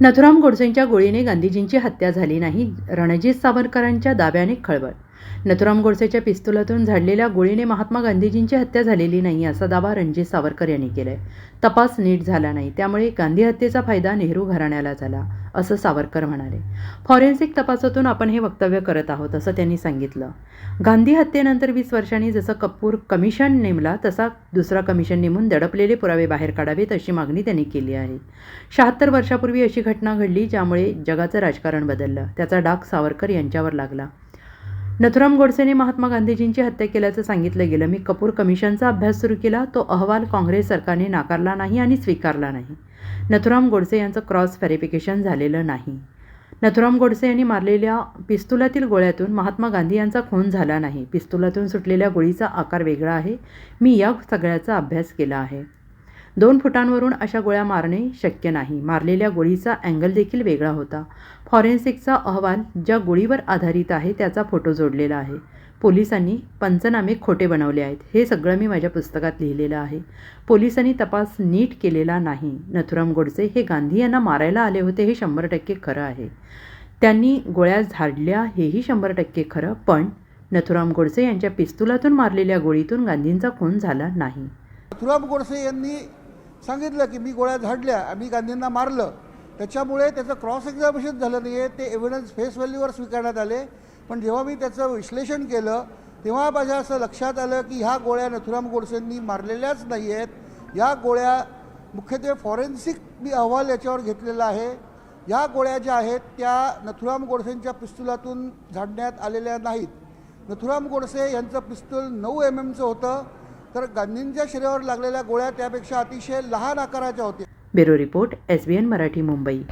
नथुराम गोडसेंच्या गोळीने गांधीजींची हत्या झाली नाही रणजित सावरकरांच्या दाव्याने खळबळ नथुराम गोडसेच्या पिस्तुलातून झाडलेल्या गोळीने महात्मा गांधीजींची हत्या झालेली नाही असा दावा रणजित सावरकर यांनी केलाय. तपास नीट झाला नाही त्यामुळे गांधी हत्येचा फायदा नेहरू घराण्याला झाला असं सावरकर म्हणाले. फॉरेन्सिक तपासातून आपण हे वक्तव्य करत आहोत असं त्यांनी सांगितलं. गांधी हत्येनंतर वीस वर्षांनी जसं कपूर कमिशन नेमला तसा दुसरा कमिशन नेमून दडपलेले पुरावे बाहेर काढावेत अशी मागणी त्यांनी केली आहे. शहात्तर वर्षापूर्वी अशी घटना घडली ज्यामुळे जगाचं राजकारण बदललं. त्याचा डाग सावरकर यांच्यावर लागला. नथुराम गोडसेने महात्मा गांधीजींची हत्या केल्याचं सांगितलं गेलं. मी कपूर कमिशनचा अभ्यास सुरू केला तो अहवाल काँग्रेस सरकारने नाकारला नाही आणि स्वीकारला नाही. नथुराम गोडसे यांचं क्रॉस व्हेरिफिकेशन झालेलं नाही. नथुराम गोडसे यांनी मारलेल्या पिस्तुलातील गोळ्यातून महात्मा गांधी यांचा खून झाला नाही. पिस्तुलातून सुटलेल्या गोळीचा आकार वेगळा आहे. मी या सगळ्याचा अभ्यास केला आहे. दोन फुटांवरून अशा गोळ्या मारणे शक्य नाही. मारलेल्या गोळीचा अँगल देखील वेगळा होता. फॉरेन्सिकचा अहवाल ज्या गोळीवर आधारित आहे त्याचा फोटो जोडलेला आहे. पोलिसांनी पंचनामे खोटे बनवले आहेत. हे सगळं मी माझ्या पुस्तकात लिहिलेलं आहे. पोलिसांनी तपास नीट केलेला नाही. नथुराम गोडसे हे गांधी यांना मारायला आले होते हे शंभर टक्के खरं आहे. त्यांनी गोळ्या झाडल्या हेही शंभर टक्के खरं पण नथुराम गोडसे यांच्या पिस्तुलातून मारलेल्या गोळीतून गांधींचा खून झाला नाही. नथुराम गोडसे यांनी सांगितलं की मी गोळ्या झाडल्या आम्ही गांधींना मारलं. त्याच्यामुळे त्याचं क्रॉस एक्झामिनेशन झालं नाही आहे ते एव्हिडन्स फेस व्हॅल्यूवर स्वीकारण्यात आले. पण जेव्हा मी त्याचं विश्लेषण केलं तेव्हा माझ्या असं लक्षात आलं की ह्या गोळ्या नथुराम गोडसेंनी मारलेल्याच नाही आहेत या गोळ्या मुख्यत्वे फॉरेन्सिक मी अहवाल याच्यावर घेतलेला आहे. या गोळ्या ज्या आहेत त्या नथुराम गोडसेंच्या पिस्तुलातून झाडण्यात आलेल्या नाहीत. नथुराम गोडसे यांचं पिस्तूल नऊ एम एमचं होतं. तर गांधींच्या शरीरावर लागलेल्या गोळ्या त्यापेक्षा अतिशय लहान आकाराच्या होत्या. Bureau report S B N Marathi Mumbai.